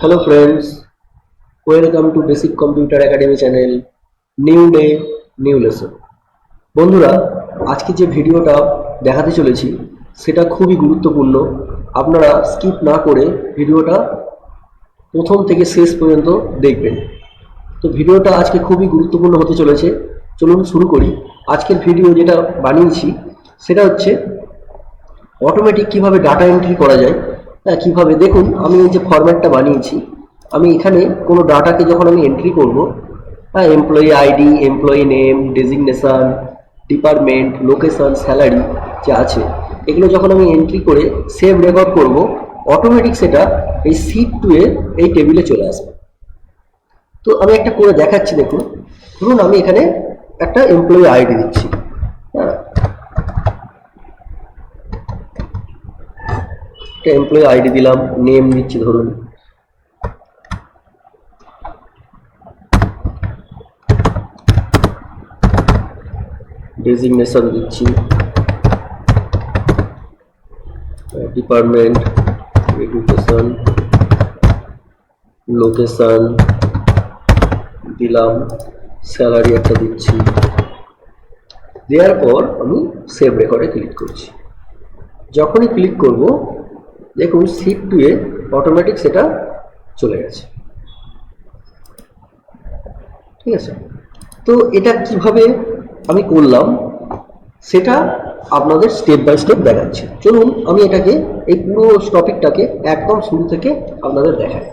Hello friends welcome to basic computer academy channel new day new lesson বন্ধুরা, আজকে যে ভিডিওটা দেখাতে চলেছি, সেটা খুবই গুরুত্বপূর্ণ। আপনারা স্কিপ না করে ভিডিওটা প্রথম থেকে শেষ পর্যন্ত দেখবেন। তো ভিডিওটা আজকে খুবই গুরুত্বপূর্ণ হতে চলেছে। চলুন শুরু করি। আজকের ভিডিও যেটা বানিয়েছি, সেটা হচ্ছে অটোমেটিক কীভাবে ডাটা এন্ট্রি করা যায় কীভাবে? দেখুন, আমি এই যে ফরম্যাটটা বানিয়েছি, আমি এখানে কোনো ডাটাকে যখন আমি এন্ট্রি করব হ্যাঁ employee ID employee name designation department location salary যে আছে, এগুলো যখন আমি এন্ট্রি করে সেভ রেকর্ড করব অটোমেটিক সেটা এই সিট টু এ এই টেবিলে চলে আসবে। তো আমি একটা করে দেখাচ্ছি, দেখুন। ধরুন, আমি এখানে একটা এমপ্লয়ি আইডি দিচ্ছি হ্যাঁ একটা এমপ্লয়ি আইডি দিলাম নেম দিচ্ছি ধরুন। ডেজিগনেশন দিচ্ছি। ডিপার্টমেন্ট এডুকেশন লোকেশন দিলাম স্যালারি একটা দিচ্ছি। দেওয়ার পর আমি সেভ রেকর্ডে ক্লিক করছি। যখনই ক্লিক করব দেখুন সিট টু এ অটোমেটিক সেটা চলে গেছে। ঠিক আছে? তো এটা কীভাবে আমি করলাম, সেটা আপনাদের স্টেপ বাই স্টেপ দেখাচ্ছি। চলুন, আমি এটাকে, এই পুরো টপিকটাকে একদম শুরু থেকে আপনাদের দেখাই।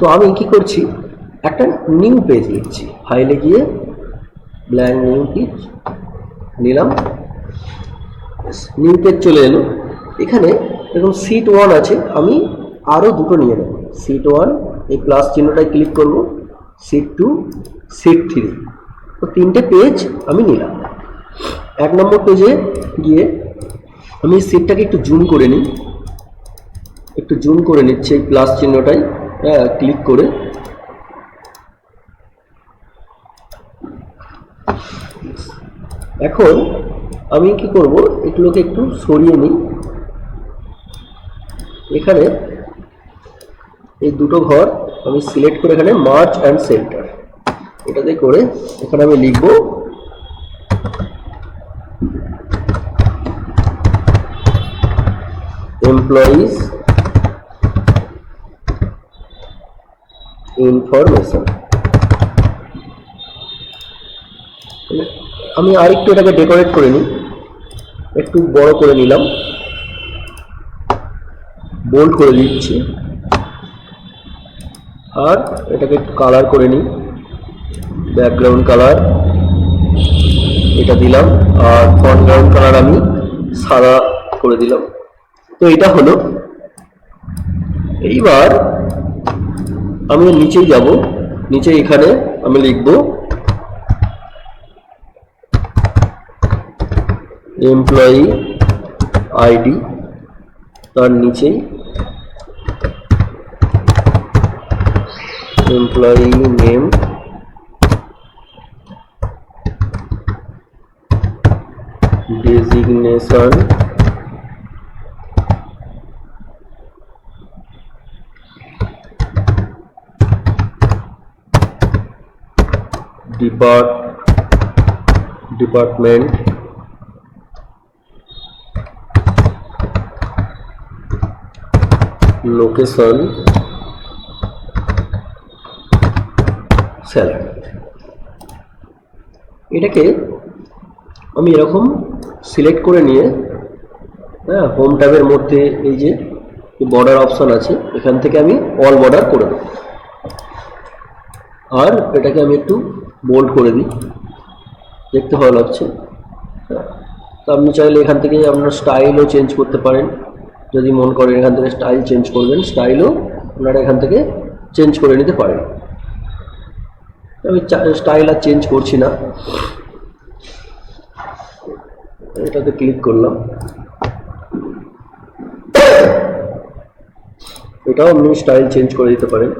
তো আমি কি করছি, একটা নিউ পেজ লিখছি। ফাইলে গিয়ে ব্ল্যাঙ্ক নিউ পেজ নিলাম। নিউ পেজ চলে এলো। এখানে দেখুন সিট ওয়ান আছে, আমি আরও দুটো নিয়ে নেব। সিট ওয়ান এই প্লাস চিহ্নটায় ক্লিক করব। সিট টু সিট থ্রি তো তিনটে পেজ আমি নিলাম। এক নম্বর পেজে গিয়ে আমি সিটটাকে একটু জুম করে নিই। একটু জুম করে নিচ্ছি এই প্লাস চিহ্নটাই হ্যাঁ ক্লিক করে। এখন আমি কি করব? এগুলোকে একটু সরিয়ে নিই। এখানে এই দুটো ঘর আমি সিলেক্ট করে এখানে মার্চ অ্যান্ড সেন্টার এটাতে করে এখানে আমি লিখব এমপ্লয়িজ ইনফরমেশন আমি আরেকটু এটাকে ডেকোরেট করে নিই, একটু বড় করে নিলাম। বোল্ড করে দিচ্ছি। আর এটাকে একটু কালার করে নিই। ব্যাকগ্রাউন্ড কালার এটা দিলাম। আর ফরগ্রাউন্ড কালার আমি সাদা করে দিলাম। তো এটা হলো। এইবার আমি নিচেই যাব। নিচে এখানে আমি লিখব এমপ্লয়ি আইডি তার নিচেই employee name designation depart department location salary এটাকে আমি এরকম সিলেক্ট করে নিয়ে হ্যাঁ হোম ট্যাবের মধ্যে এই যে বর্ডার অপশন আছে, এখান থেকে আমি অল বর্ডার করে দেবো। আর এটাকে আমি একটু বোল্ড করে দিই। দেখতে ভালো লাগছে। তো আপনি চাইলে এখান থেকে আপনার স্টাইলও চেঞ্জ করতে পারেন। যদি মন করেন এখান থেকে স্টাইল চেঞ্জ করবেন স্টাইলও আপনারা এখান থেকে চেঞ্জ করে নিতে পারেন। আমি স্টাইল আর চেঞ্জ করছি না। এটাতে ক্লিক করলাম। এটাও আপনি স্টাইল চেঞ্জ করে দিতে পারেন।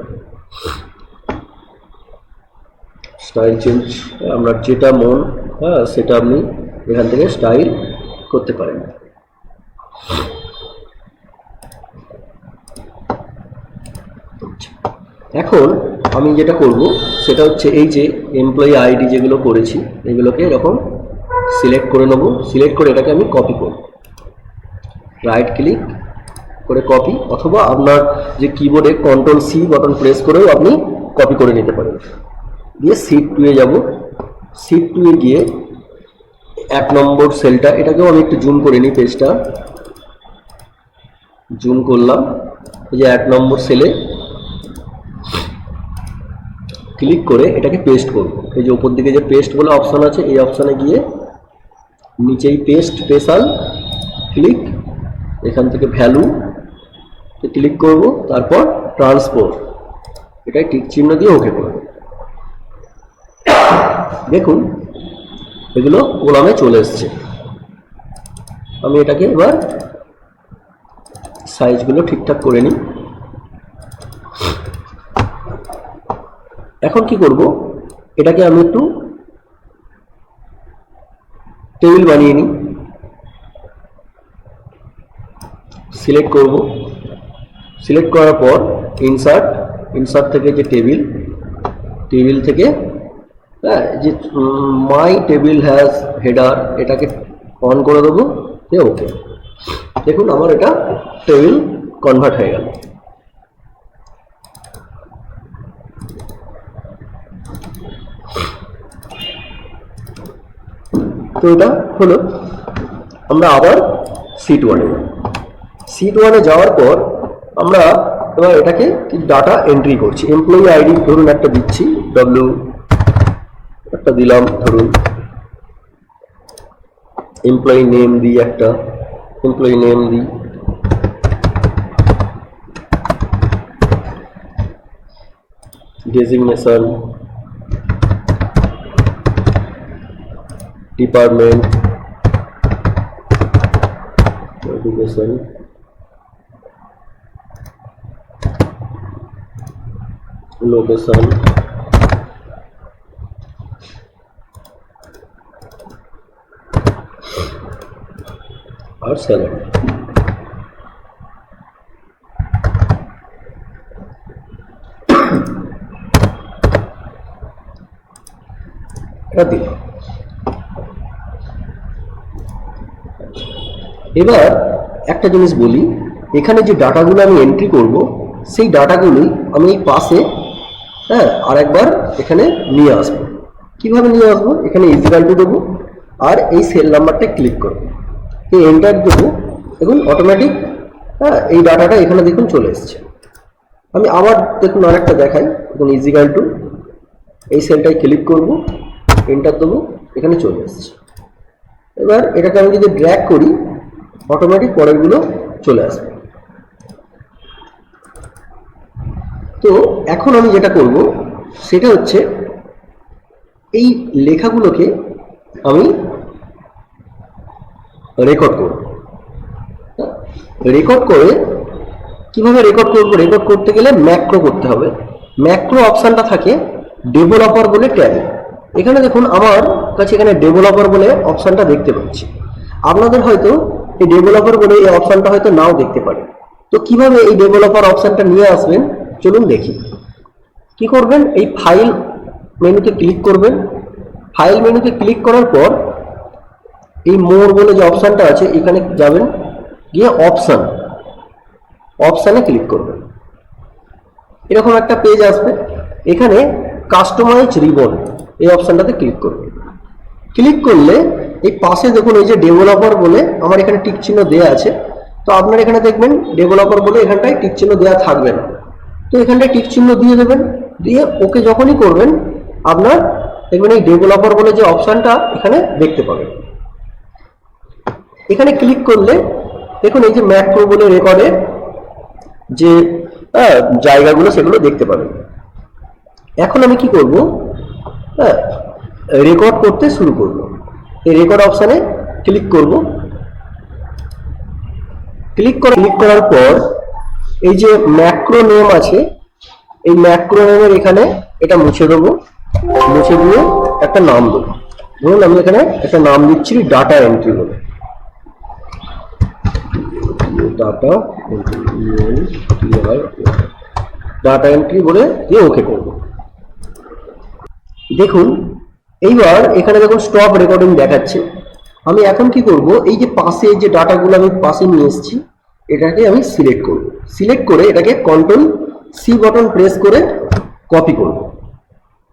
স্টাইল চেঞ্জ আপনার যেটা মন হ্যাঁ সেটা আপনি এখান থেকে স্টাইল করতে পারেন। এখন আমি যেটা করব, সেটা হচ্ছে এই যে এমপ্লয়ি আইডি যেগুলো করেছি, এগুলোকে এরকম সিলেক্ট করে নেব। সিলেক্ট করে এটাকে আমি কপি করব। রাইট ক্লিক করে কপি অথবা আপনার যে কিবোর্ডে কন্ট্রোল সি বাটন প্রেস করেও আপনি কপি করে নিতে পারেন। দিয়ে সিট টুয়ে যাব। সিট টুয়ে গিয়ে এক নম্বর সেলটা এটাকেও আমি একটু জুম করে নিই পেজটা জুম করলাম। এই যে এক নম্বর সেলে ক্লিক করে এটাকে পেস্ট করব। এই যে উপর দিকে যে পেস্ট বলে অপশন আছে, এই অপশানে গিয়ে নিচেই পেস্ট স্পেশাল ক্লিক এখান থেকে ভ্যালু ক্লিক করব, তারপর ট্রান্সপোর্ট এটাই টিক চিহ্ন দিয়ে ওকে করব দেখুন, এগুলো কোলামে চলে এসছে। আমি এটাকে এবার সাইজগুলো ঠিকঠাক করে নিই। এখন কি করব? এটাকে আমি একটু টেবিল বানিয়ে নিই। সিলেক্ট করব। সিলেক্ট করার পর ইনসার্ট ইনসার্ট থেকে যে টেবিল টেবিল থেকে হ্যাঁ যে মাই টেবিল হ্যাজ হেডার এটাকে অন করে দেবো ওকে দেখুন, আমার এটা টেবিল কনভার্ট হয়ে গেল। তো এটা হলো আমরা আবার সিট ওয়ানে সিট ওয়ানে যাওয়ার পর আমরা এবার এটাকে ডাটা এন্ট্রি করছি। এমপ্লয়ি আইডি ধরুন একটা দিচ্ছি ডব্লিউ একটা দিলাম, ধরুন। এমপ্লয়ি নেম দিই একটা এমপ্লয়ি নেম দিই। ডেজিগনেশন ডিপার্টমেন্ট এডুকেশন লোকেশন আর স্যালারি এটা এবার একটা জিনিস বলি, এখানে যে ডাটাগুলো আমি এন্ট্রি করব, সেই ডাটাগুলি আমি এই পাশে হ্যাঁ আরেকবার এখানে নিয়ে আসব। কীভাবে নিয়ে আসব? এখানে ইজিকাল টু দেবো আর এই সেল নাম্বারটা ক্লিক করব। এই এন্টার দেবো দেখুন অটোমেটিক হ্যাঁ এই ডাটাটা এখানে দেখুন চলে এসছে। আমি আবার দেখুন আরেকটা দেখাই, দেখুন ইজিকাল টু এই সেলটায় ক্লিক করব এন্টার দেবো, এখানে চলে এসছে। এবার এটাকে আমি যদি ড্র্যাগ করি অটোমেটিক পরেরগুলো চলে আসবে। তো এখন আমি যেটা করব, সেটা হচ্ছে এই লেখাগুলোকে আমি রেকর্ড করব। রেকর্ড করে কীভাবে রেকর্ড করব? রেকর্ড করতে গেলে ম্যাক্রো করতে হবে। ম্যাক্রো অপশানটা থাকে ডেভেলপার বলে ট্যাবে। এখানে দেখুন, আমার কাছে এখানে ডেভেলপার বলে অপশানটা দেখতে পাচ্ছি। আপনাদের হয়তো এই ডেভেলপার বলে এই অপশনটা হয়তো নাও দেখতে পারে। তো কীভাবে এই ডেভেলপার অপশানটা নিয়ে আসবেন? চলুন দেখি। কি করবেন? এই ফাইল মেনুতে ক্লিক করবেন। ফাইল মেনুতে ক্লিক করার পর এই মোর বলে যে অপশানটা আছে, এখানে যাবেন, গিয়ে অপশান অপশানে ক্লিক করবেন। এরকম একটা পেজ আসবে। এখানে কাস্টমাইজ রিবন এই অপশানটাতে ক্লিক করবেন। ক্লিক করলে এই পাশে দেখুন এই যে ডেভেলপার বলে আমার এখানে টিক চিহ্ন দেওয়া আছে। তো আপনার এখানে দেখবেন ডেভেলপার বলে এখানটায় টিক চিহ্ন দেওয়া থাকবে না। তো এখানটায় টিক চিহ্ন দিয়ে দেবেন। দিয়ে ওকে যখনই করবেন, আপনার দেখবেন এই ডেভেলপার বলে যে অপশানটা এখানে দেখতে পাবেন। এখানে ক্লিক করলে দেখুন এই যে ম্যাক্রো বলে রেকর্ডের যে জায়গাগুলো সেগুলো দেখতে পাবেন। এখন আমি কি করব? হ্যাঁ রেকর্ড করতে শুরু করব। এই রেকর্ড অপশানে ক্লিক করব। ক্লিক করে ক্লিক করার পর এই যে ম্যাক্রো নেম আছে, এই ম্যাক্রো নেমের এখানে এটা মুছে দেবো। মুছে দিয়ে একটা নাম দেবো। ধরুন আমি এখানে একটা নাম দিচ্ছি ডাটা এন্ট্রি বলে। ডাটা ডাটা এন্ট্রি বলে দিয়ে ওকে করব। দেখুন এইবার এখানে দেখুন স্টপ রেকর্ডিং দেখাচ্ছে। আমি এখন কি করব? এই যে পাশে যে ডাটাগুলো আমি পাশে নিয়ে এসেছি, এটাকে আমি সিলেক্ট করব। সিলেক্ট করে এটাকে কন্ট্রোল সি বাটন প্রেস করে কপি করব।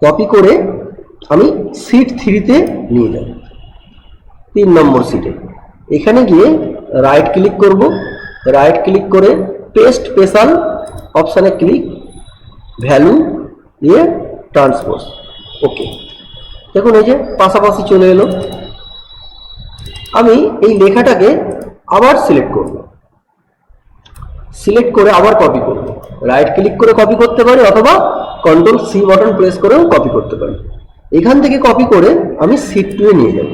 কপি করে আমি সিট থ্রিতে নিয়ে যাব। তিন নম্বর সিটে এখানে গিয়ে রাইট ক্লিক করব। রাইট ক্লিক করে পেস্ট স্পেশাল অপশানে ক্লিক ভ্যালু দিয়ে ট্রান্সপোর্ট ওকে দেখুন এই যে পাশাপাশি চলে এলো। আমি এই লেখাটাকে আবার সিলেক্ট করব। সিলেক্ট করে আবার কপি করব। রাইট ক্লিক করে কপি করতে পারি অথবা কন্ট্রোল সি বাটন প্রেস করেও কপি করতে পারি। এখান থেকে কপি করে আমি সিট টুয়ে নিয়ে যাব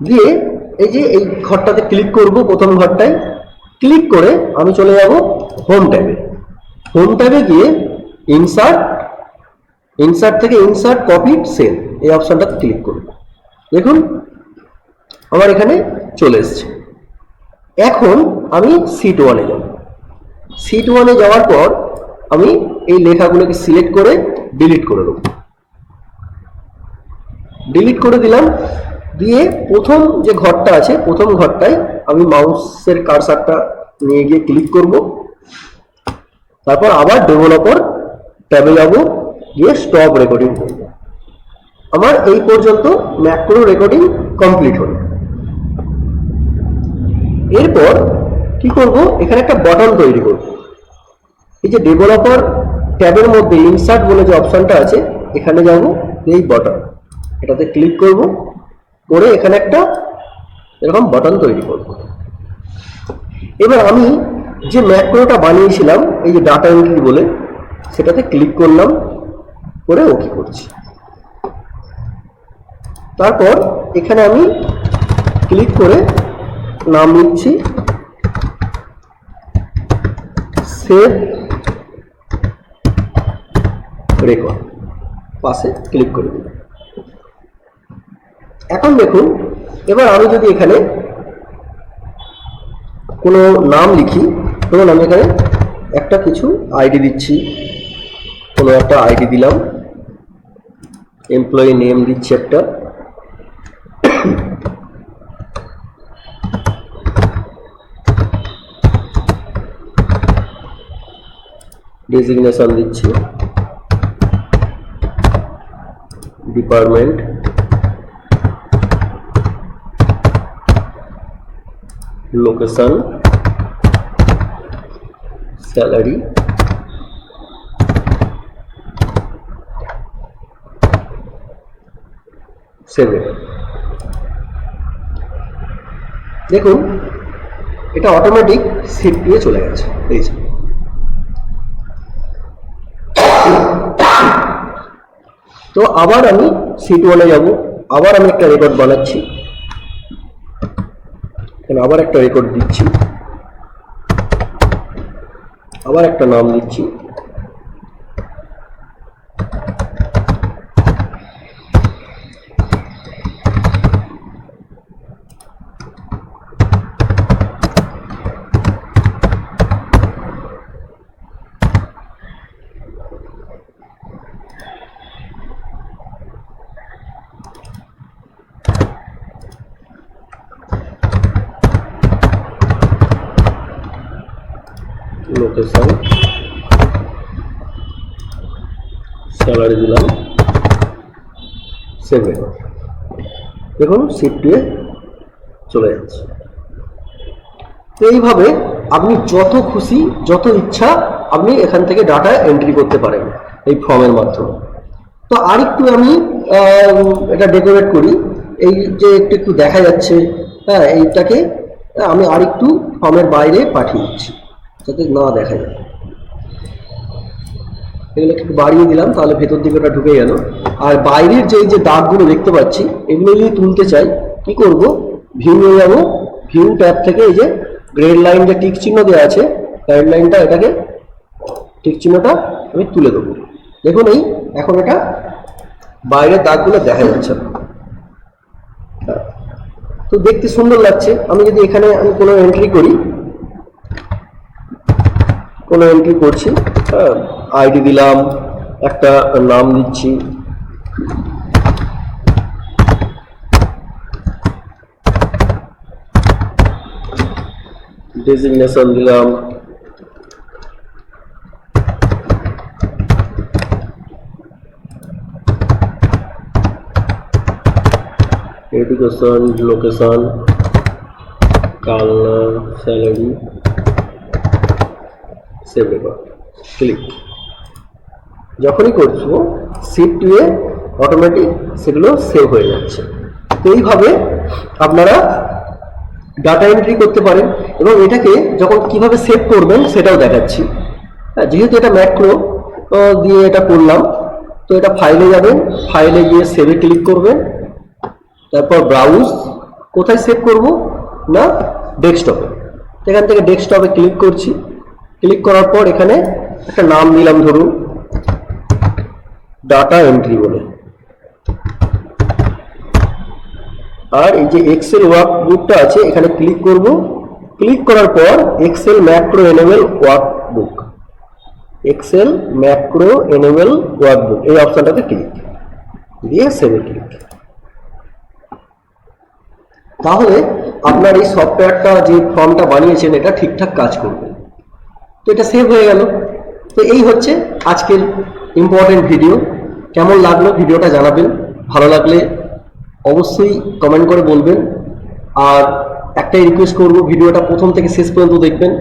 দিয়ে এই যে এই ঘরটাতে ক্লিক করব প্রথম ঘরটায়। ক্লিক করে আমি চলে যাব হোম ট্যাবে হোম ট্যাবে গিয়ে ইনসার্ট ইনসার্ট থেকে ইনসার্ট কপি সেল এই অপশনটাতে ক্লিক করব দেখুন, আমার এখানে চলে এসছে। এখন আমি সিট ওয়ানে যাব। সিট ওয়ানে যাওয়ার পর আমি এই লেখাগুলোকে সিলেক্ট করে ডিলিট করে দেবো। ডিলিট করে দিলাম। দিয়ে প্রথম যে ঘরটা আছে, প্রথম ঘরটায় আমি মাউসের কারসারটা নিয়ে গিয়ে ক্লিক করব। তারপর আবার ডেভেলপার ট্যাবে যাব। গিয়ে স্টপ রেকর্ডিং করব আমার এই পর্যন্ত ম্যাক্রো রেকর্ডিং কমপ্লিট হলো। এরপর কি করব? এখানে একটা বটন তৈরি করব। এই যে ডেভেলপার ট্যাবের মধ্যে ইনসার্ট বলে যে অপশনটা আছে, এখানে যাব, এই বটন এটাতে ক্লিক করব। করে এখানে একটা এরকম বটন তৈরি করব। এবার আমি যে ম্যাক্রোটা বানিয়েছিলাম, এই যে ডাটা এন্ট্রি বলে, সেটাতে ক্লিক করলাম। করে ওকে করছি? তারপর এখানে আমি ক্লিক করে নাম লিখছি সেভ রেকর্ড পাশে ক্লিক করে দিলাম। এখন দেখুন, এবার আমি যদি এখানে কোনো নাম লিখি, ধরুন আমি এখানে একটা কিছু আইডি দিচ্ছি, কোনো একটা আইডি দিলাম এমপ্লয়ি নেম দিচ্ছি একটা ডেজিগনেশন দিচ্ছি। Department location salary seven. দেখুন, এটা অটোমেটিক সিট দিয়ে চলে গেছে, এই যে। তো আবার আমি সিট ওয়ানে যাব, আবার আমি একটা রেকর্ড বানাচ্ছি। এখানে আবার একটা রেকর্ড দিচ্ছি। আবার একটা নাম দিচ্ছি লোকেশন স্যালারি দিলাম সেভেন সিট টুয়ে চলে যাচ্ছে। তো এইভাবে আপনি যত খুশি, যত ইচ্ছা আপনি এখান থেকে ডাটা এন্ট্রি করতে পারেন এই ফর্মের মাধ্যমে। তো আরেকটু আমি এটা ডেকোরেট করি। এই যে একটু একটু দেখা যাচ্ছে হ্যাঁ এইটাকে আমি আরেকটু ফর্মের বাইরে পাঠিয়ে দিচ্ছি, যাতে না দেখা যায়। এগুলো একটু বাড়িয়ে দিলাম, তাহলে ভেতর দিকে ওটা ঢুকে গেল। আর বাইরের যে যে দাগগুলো দেখতে পাচ্ছি, এগুলো যদি তুলতে চাই, কি করব? ভিউ নিয়ে যাব। ভিউ ট্যাব থেকে এই যে গ্রেড লাইন যে টিক চিহ্ন দেওয়া আছে গ্রেড লাইনটা এটাকে টিক চিহ্নটা আমি তুলে দেবো। দেখুন এই, এখন এটা বাইরের দাগগুলো দেখা যাচ্ছে। তো দেখতে সুন্দর লাগছে। আমি যদি এখানে আমি কোনো এন্ট্রি করি, কোনো এন্ট্রি করছি হ্যাঁ আইডি দিলাম একটা নাম দিচ্ছি। ডেজিগনেশন দিলাম। Education location colour salary save click যখনই করছ শিফট টুয়ে অটোমেটিক সেগুলো সেভ হয়ে যাচ্ছে। তো এইভাবে আপনারা ডাটা এন্ট্রি করতে পারেন এবং এটাকে যখন কীভাবে সেভ করবেন সেটাও দেখাচ্ছি। হ্যাঁ, যেহেতু এটা ম্যাক্রো দিয়ে এটা করলাম তো এটা ফাইলে যাবেন ফাইলে গিয়ে সেভে ক্লিক করবেন তারপর ব্রাউজ কোথায় সেভ করব? না ডেস্কটপে এখান থেকে ডেস্কটপে ক্লিক করছি। ক্লিক করার পর এখানে একটা নাম দিলাম ধরুন। ডাটা এন্ট্রি বলে। আর এই যে এক্সেল ওয়ার্কবুকটা আছে, এখানে ক্লিক করব। ক্লিক করার পর Excel macro enable workbook Excel macro enable workbook এই অপশনটাতে ক্লিক দিয়ে সেভে ক্লিক তাহলে আপনার এই সফটওয়্যারটা যে ফর্মটা বানিয়েছেন, এটা ঠিকঠাক কাজ করবে। তো এটা সেভ হয়ে গেল। তো এই হচ্ছে আজকের ইম্পর্টেন্ট ভিডিও কেমন লাগল ভিডিওটা জানাবেন? ভালো লাগলে অবশ্যই কমেন্ট করে বলবেন। আর একটাই রিকোয়েস্ট করব, ভিডিওটা প্রথম থেকে শেষ পর্যন্ত দেখবেন।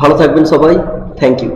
ভালো থাকবেন সবাই। Thank you